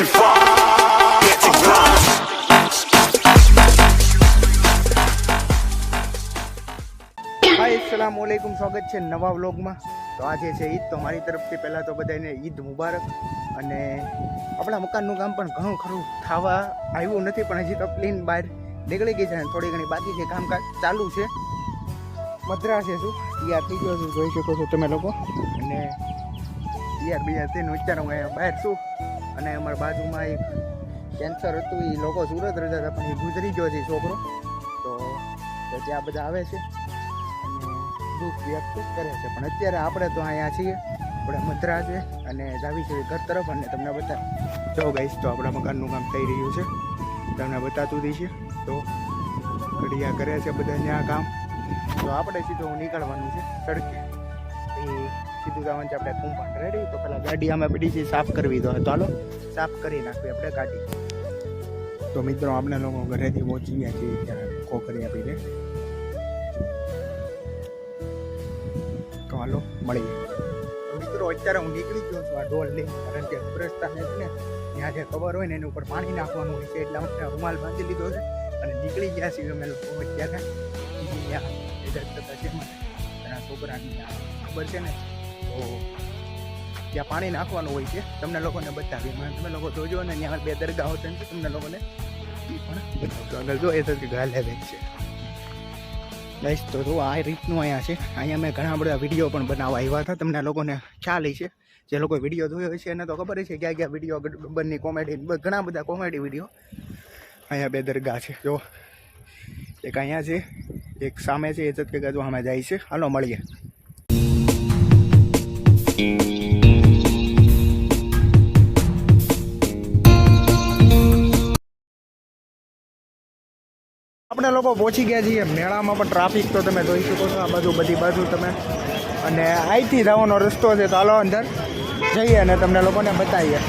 too far. Get to grind. હાય અસલામ વાલેકુમ સ્વાગત છે નવા વ્લોગમાં. તો આજે છે ઈદ. તો મારી તરફથી પહેલાં તો બધાને ઈદ મુબારક. અને આપણા મકાનનું કામ પણ ઘણું ખરું થવા આવ્યું નથી પણ હજી તો પ્લેન બહાર નીકળી ગઈ છે અને થોડી ઘણી બાકી છે. કામકાજ ચાલુ છે. મદ્રા છે શું? તૈયાર થઈ ગયો છું જોઈ શકો છો તમે લોકો? અને તૈયાર બીજા તેનું વિચારો હું અહીંયા બહાર છું. અને અમારા બાજુમાં એક કેન્સર હતું એ લોકો સુરત રહેતા હતા, પણ એ ગુજરી ગયો છે છોકરો. તો ત્યાં બધા આવે છે અને દુઃખ વ્યક્ત કરે છે. પણ અત્યારે આપણે તો અહીંયા છીએ, આપણે મદ્રા છે અને જાવી છે ઘર તરફ અને તમને બતા જો ગઈશ તો આપણા મકાનનું કામ થઈ રહ્યું છે. તમને બતાતું દઈશે તો ઘડિયા કરે છે બધા ત્યાં કામ. તો આપણે સીધું નીકળવાનું છે, સડકે. એ સીધું જવાનું છે આપણે કુંભાંડ રેડી તો પેલા ગાડી અમે પડી છે સાફ કરવી તો હાલો. સાફ કરી નાખવી આપણે ગાડી. તો મિત્રો, આપણે લોકો ઘરેથી પહોંચી ગયા છીએ ત્યાં ખોખરી આપીને તો હાલો, મળીએ. મિત્રો, અત્યારે હું નીકળી ગયો છું આ ઢોલ લઈને, કારણ કે રસ્તા છે ને, ત્યાં જે કવર હોય ને, એની ઉપર પાણી નાખવાનું હોય છે, એટલા માટે રૂમાલ બાંધી લીધો છે અને નીકળી ગયા છીએ અમે લોકો અત્યારે. ત્યાં મને છોકરાની ખબર છે ને તો ત્યાં પાણી નાખવાનું હોય છે. તમને લોકોને બતાવી મને તમે લોકો જોજો ને ત્યાં બે દરગાહો છે તમને લોકોને પણ જો, એ તો ગાલે બેન છે. ગાઈસ તો જો આ રીતનું અહીંયા છે. અહીંયા મેં ઘણા બધા વીડિયો પણ બનાવવા આવ્યા હતા. તમને લોકોને ખ્યાલ છે જે લોકો વીડિયો જોયો છે એને તો ખબર છે ક્યાં ક્યાં વીડિયો ગબ્બરની કોમેડી ઘણા બધા કોમેડી વીડિયો અહીંયા બે દરગાહ છે. જો, એક અહીંયા છે, એક સામે છે, એ જત કે જો અમે જાય છે. હાલો, મળીએ. આપણે લોકો પહોંચી ગયા છીએ મેળામાં પણ ટ્રાફિક તો તમે જોઈ શકો છો, આ બાજુ બધી બાજુ તમે. અને અહીંથી જવાનો રસ્તો છે ચાલો અંદર જઈએ અને તમને લોકોને બતાવીએ.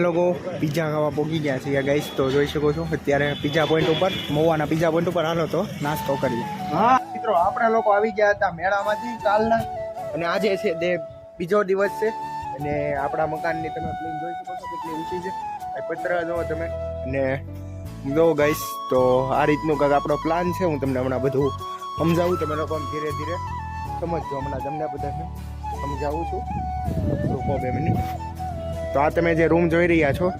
અમે લોકો પીઝા ખાવા પહોંચી ગયા છીએ ગાઈસ તો જોઈ શકો છો, અત્યારે પીઝા પોઈન્ટ ઉપર મોવાના પીઝા પોઈન્ટ ઉપર હાલો તો નાસ્તો કરીએ. હા, મિત્રો, આપણે લોકો આવી ગયા હતા મેળામાંથી કાલના. અને આજે છે તે બીજો દિવસ છે. અને આપણા મકાનની તમે પ્લેન જોઈ શકો છો કેટલી ઊંચી છે. આ પત્ર જો તમે. અને જો ગાઈસ તો આ રીતનું કંઈક આપણો પ્લાન છે. હું તમને હમણાં બધું સમજાવું, તમે લોકો ધીરે ધીરે સમજજો. હમણાં તમને બધાને સમજાવું છું. લોકો બે મિનિટ. તો આ તમે જે રૂમ જોઈ રહ્યા છો,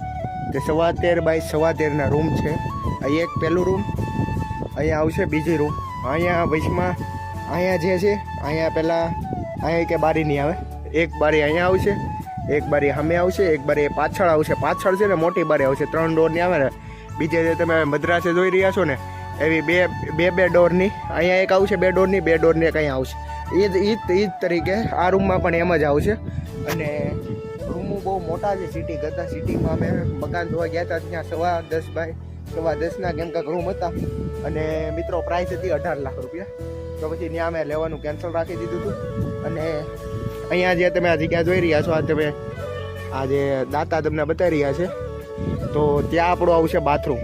તે સવા તેર બાય સવા તેરના રૂમ છે. અહીં એક પહેલું રૂમ અહીંયા આવશે બીજી રૂમ અહીંયા વચમાં અહીંયા જે છે, અહીંયા પહેલાં, અહીંયા કે બારી નહીં આવે. એક બારી અહીંયા આવશે, એક બારી સામે આવશે, એક બારી પાછળ આવશે. પાછળ છે ને મોટી બારી આવશે, ત્રણ ડોરની આવે ને. બીજે જે તમે મદ્રાસે જોઈ રહ્યા છો ને, એવી બે બે બે ડોરની અહીંયા એક આવશે બે ડોરની બે ડોરની એક અહીંયા આવશે. એ જ એ જ તરીકે આ રૂમમાં પણ એમ જ આવશે. અને બહુ મોટા છે સિટી કરતા સિટીમાં અમે મકાન જોવા ગયા હતા ત્યાં સવા દસ બાય, સવા દસના કેમ કે રૂમ હતા. અને મિત્રો પ્રાઇસ હતી અઢાર લાખ રૂપિયા. તો પછી ત્યાં અમે લેવાનું કેન્સલ રાખી દીધું હતું. અને અહીંયા જે તમે આ જગ્યા જોઈ રહ્યા છો, આ તમે આ જે દાતા તમને બતાવી રહ્યા છે, તો ત્યાં આપણું આવશે બાથરૂમ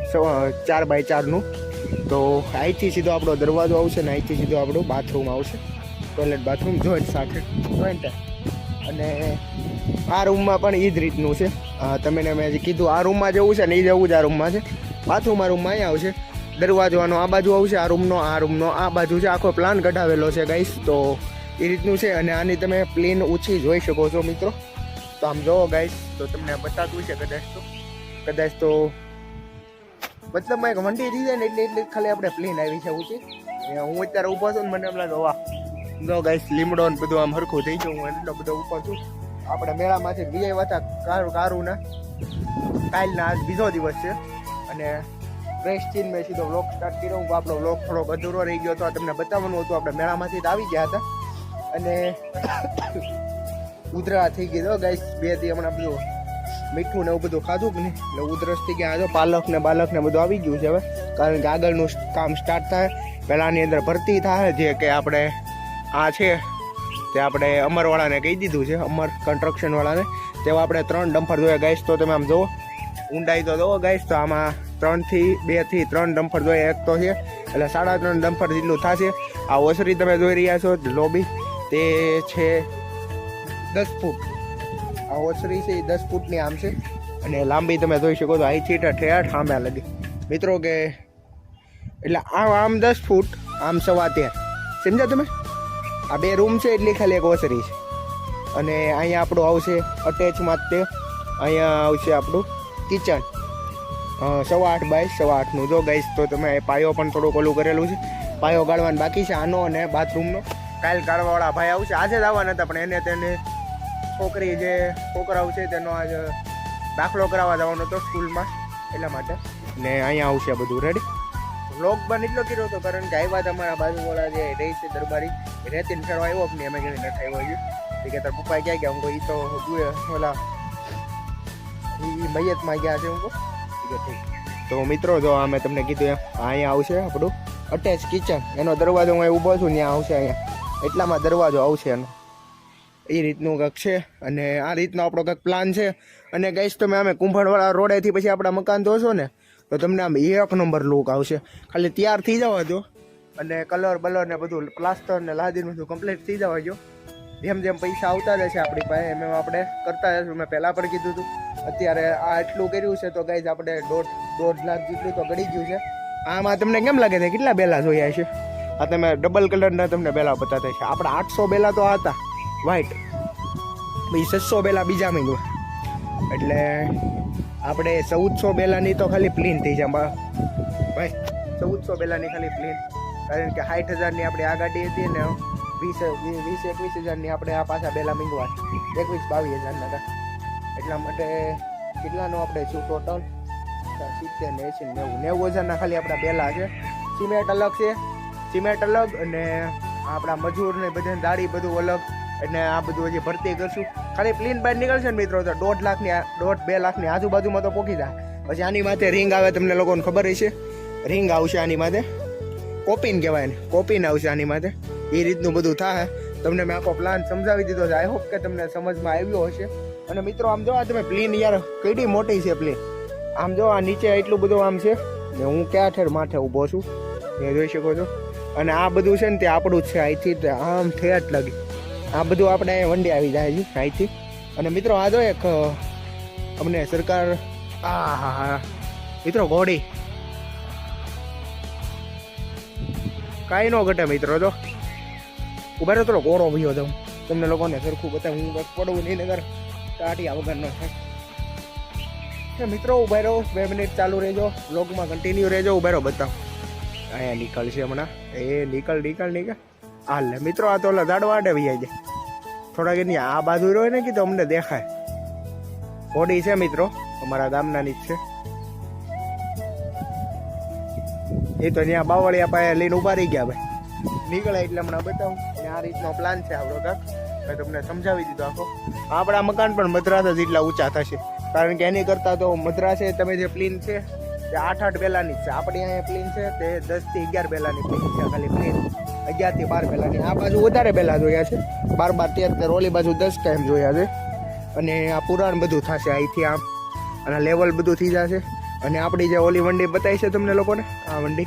ચાર બાય ચારનું તો અહીંથી સીધો આપણો દરવાજો આવશે ને અહીંથી સીધો આપણું બાથરૂમ આવશે. ટોયલેટ બાથરૂમ જોઈન્ટ સાથે. જોઈન્ટ અને આ રૂમમાં પણ એ જ રીતનું છે. તમે મેં જે કીધું, આ રૂમમાં જેવું છે ને એ જવું જ આ રૂમમાં છે. બાથરૂમ આ રૂમમાં અહીંયા આવશે. દરવાજો આનો આ બાજુ આવશે, આ રૂમનો આ રૂમનો આ બાજુ છે. આખો પ્લાન કઢાવેલો છે ગાઈસ તો એ રીતનું છે અને આની તમે પ્લેન ઓછી જોઈ શકો છો મિત્રો. તો આમ જોવો ગાઈસ તો તમને બતાતું છે કદાચ તો. કદાચ તો મતલબ એક વંટી થઈ જાય ને એટલે એટલે ખાલી આપણે પ્લેન આવી છે ઊંચી. હું અત્યારે ઊભો છું ને મને લાગે, વાહ. જો ગાઈસ લીમડો ને બધું આમ હરખું થઈ ગયું હું એટલો બધો ઉપર છું આપણે મેળામાંથી બીજા હતા કારું કારું ના આજ બીજો દિવસ છે. અને ફ્રેશ ચીન મેં સીધો વ્લોગ સ્ટાર્ટ કર્યો. હું આપણો વ્લોગ થોડો અધૂરો રહી ગયો હતો તમને બતાવવાનું હતું. આપણે મેળામાંથી જ આવી ગયા હતા. અને ઉધરા થઈ ગઈ. તો ગાઈસ બેથી હમણાં બધું મીઠું ને એવું બધું ખાધું કે નહીં? એટલે ઉધરસ થઈ ગયા. જો પાલક ને બાલક ને બધું આવી ગયું છે હવે. કારણ કે આગળનું કામ સ્ટાર્ટ થાય. પહેલાંની અંદર ભરતી થાય, જે કે આપણે આ છે. તે આપણે અમરવાળાને કહી દીધું છે, અમર કન્સ્ટ્રક્શનવાળાને તેવા આપણે ત્રણ ડમ્ફર જોઈએ ગાઈશ તો તમે આમ જુઓ. ઊંડાઈ તો જુઓ ગાઈશ તો આમાં ત્રણથી બેથી ત્રણ ડમ્ફર જોઈએ, એક તો છે. એટલે સાડા ત્રણ ડમ્ફર જેટલું થશે. આ ઓસરી તમે જોઈ રહ્યા છો, લોબી. તે છે દસ ફૂટ. આ ઓસરી છે એ દસ ફૂટની આમ છે. અને લાંબી તમે જોઈ શકો છો અહીંથી ઠેઠ સામે લગી. મિત્રો કે, એટલે આમ આમ દસ ફૂટ, આમ સવા તેર. સમજ્યા તમે? આ બે રૂમ છે એટલી ખાલી એક ઓસરી છે. અને અહીંયા આપણું આવશે અટેચમાં તે અહીંયા આવશે આપણું કિચન સવા આઠ બાય સવા આઠનું. જો ગઈશ તો તમે પાયો પણ થોડુંક ઓલું કરેલું છે. પાયો ગાળવાનું બાકી છે આનો અને બાથરૂમનો કાલ કાઢવાવાળા ભાઈ આવશે. આજે જ આવવાના હતા, પણ એને તેને છોકરી જે છોકરાઓ છે તેનો આજ દાખલો કરાવવા જવાનો હતો સ્કૂલમાં. એટલા માટે. ને અહીંયા આવશે બધું. રેડી વ્લોગ પણ એટલો કર્યો હતો કારણ કે આવ્યા તમારા બાજુવાળા જે રહી છે દરબારી રેતીને ફેરવા આવ્યો નહીં, અમે ઘણી નથી હોય છે એ કે, તારા પપ્પા ક્યાં ગયા? હું ઈ તો ગુએ ઓલા એ મૈયતમાં ગયા છે. હું. તો મિત્રો, જો આ મેં તમને કીધું એમ અહીંયા આવશે આપણું અટેચ કિચન એનો દરવાજો હું ઊભો છું, ત્યાં આવશે અહીંયા. એટલામાં દરવાજો આવશે એનો. એ રીતનું કંઈક છે, અને આ રીતનો આપણો કંઈક પ્લાન છે. અને ગઈશ તમે અમે કુંભણવાળા રોડેથી પછી આપણા મકાન જોશો ને તો તમને આમ એક નંબર લુક આવશે. ખાલી તૈયાર થઈ જવા દો અને કલર બલર ને બધું પ્લાસ્ટર ને લાદીને બધું કમ્પ્લીટ થઈ જવા દો જેમ જેમ પૈસા આવતા જશે આપણી પાસે, એમ એમ આપણે કરતા જશું. મેં પહેલાં પણ કીધું હતું. અત્યારે આ એટલું કર્યું છે તો ગાઈઝ આપણે દોઢ દોઢ લાખ જેટલું તો ગળી ગયું છે. આમાં તમને કેમ લાગે છે? કેટલા બેલા જોયા છે આ તમે ડબલ કલરના તમને બેલા બતાતા છે આપણે આઠસો બેલા તો હતા. વ્હાઈટ પછી છસો બેલા બીજા મહિનો એટલે આપણે ચૌદસો બેલાની તો ખાલી પ્લીન થઈ જાય ભાઈ, ચૌદસો બેલાની ખાલી પ્લીન કારણ કે સાઠ હજારની આપણે આ ગાડી હતી ને, વીસ વીસ, એકવીસ હજારની આપણે આ પાછા બેલા મીંગવા એકવીસ, બાવીસ હજારના હતા. એટલા માટે કેટલાનું આપણે શું ટોટલ સિત્તેર ને એસી નેવું. નેવું હજારના ખાલી આપણા બેલા છે. સિમેન્ટ અલગ છે. સિમેન્ટ અલગ અને આપણા મજૂર ને બધાને દાડી બધું અલગ. એટલે આ બધું હજી ભરતી કરશું. ખાલી પ્લેન બહાર નીકળશે ને મિત્રો, તો દોઢ લાખની દોઢ બે લાખની આજુબાજુમાં તો પોકી જાય પછી આની માથે રિંગ આવે તમને લોકોને ખબર હશે? રિંગ આવશે આની માથે. કોપીન કહેવાય ને કોપીન આવશે આની માથે. એ રીતનું બધું થાય. તમને મેં આખો પ્લાન સમજાવી દીધો છે. આઈ હોપ કે તમને સમજમાં આવ્યો હશે. અને મિત્રો, આમ જો આ તમે પ્લેન યાર, કેડી મોટી છે પ્લેન આમ જો આ નીચે એટલું બધું આમ છે. ને હું ક્યાં ઠેર માથે ઊભો છું? એ જોઈ શકો છો. અને આ બધું છે ને તે આપણું જ છે. અહીંથી આમ આમ ઠેઠ લગી. આ બધું આપણે વંડી આવી જાય છે, અહીંથી. અને મિત્રો, આ જો એક અમને સરકાર, આ, હા હા. મિત્રો, ઘોડી. કાંઈ ન ઘટે મિત્રો, જો. ઊભા થોડો કોરો ભયો તો તમને લોકોને સરખું બતાવું. હું બસ પડવું નહીં નગર ટાટિયા વગરનો છે મિત્રો, ઊભા રહો. બે મિનિટ ચાલુ રહેજો. બ્લોગમાં કન્ટિન્યુ રહેજો. ઊભા રહો, બતાવો. અહીંયા નીકળશે હમણાં. એ નીકળ નીકળ નીકળ હાલ મિત્રો, આ તો ઓલા દાડવા આડે વહી જાય થોડાક એની આ બાજુ રહ્યો ને કીધું અમને દેખાય. હોડી છે, મિત્રો, અમારા ગામનાની જ છે. એ તો ત્યાં બાવળિયા પાસે લઈને ઊભા રહી ગયા ભાઈ. નીકળે એટલે હમણાં બતાવું. આ રીતનો પ્લાન છે આપણો કાક મેં તમને સમજાવી દીધો આખો. આપણા મકાન પણ મદ્રાસ જ એટલા ઊંચા થશે. કારણ કે એની કરતાં તો મદ્રાસે તમે જે પ્લેન છે, તે આઠ આઠ જ છે. આપણી અહીંયા પ્લેન છે, તે દસથી અગિયાર બેલાની પ્લેન છે, ખાલી પ્લેન અગિયારથી બાર બેલાની આ બાજુ વધારે પહેલાં જોયા છે. બાર બાર તેર તેર ઓલી બાજુ દસ ટાઈમ જોયા છે. અને આ પુરાણ બધું થશે અહીંથી આમ. અને લેવલ બધું થઈ જશે. અને આપણી જે ઓલી વંડી બતાવી છે તમને લોકોને, આ વંડી,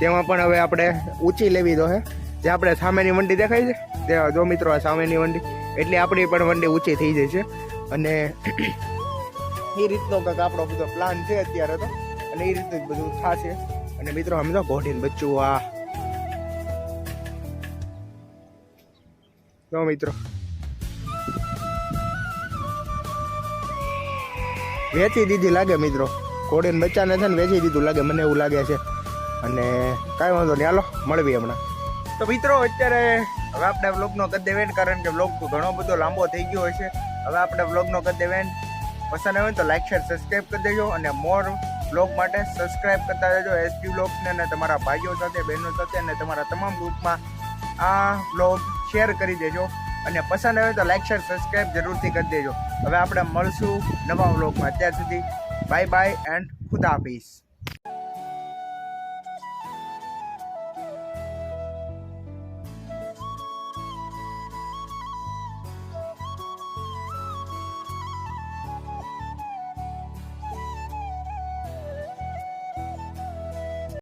તેમાં પણ હવે આપણે ઊંચી લેવી તો હે. જે આપણે સામેની વંડી દેખાય છે, તે જો મિત્રો આ સામેની વંડી, એટલે આપણી પણ વંડી ઊંચી થઈ જાય છે. અને એ રીતનો કંઈક આપણો બધો પ્લાન છે અત્યારે તો. અને એ રીતનું જ બધું થશે. અને મિત્રો સમજો ઘોડીને બચ્ચું આ જો મિત્રો વેચી દીધી લાગે મિત્રો ઘોડીને બચ્ચાને છે ને વેચી દીધું લાગે મને એવું લાગે છે. અને કાંઈ વાંધો નહીં. હાલો મળવી હમણાં. તો મિત્રો અત્યારે હવે આપણે વ્લોગનો કરી દેવેન કારણ કે વ્લોગ તો ઘણો બધો લાંબો થઈ ગયો હશે હવે આપણે વ્લોગનો કરી દેવેન પસંદ આવે ને તો લાઈક શેર સબસ્ક્રાઈબ કરી દેજો અને મોર વ્લોગ માટે સબસ્ક્રાઈબ કરતા રહેજો એસપી બ્લોગને અને તમારા ભાઈઓ સાથે બહેનો સાથે અને તમારા તમામ ગ્રુપમાં આ વ્લોગ શેર કરી દેજો. અને પસંદ આવે તો લાઇક શેર સબસ્ક્રાઈબ જરૂરથી કરી દેજો. હવે આપણે મળશું નવા વ્લોગમાં અત્યાર સુધી બાય બાય એન્ડ ખુદા હાફિઝ.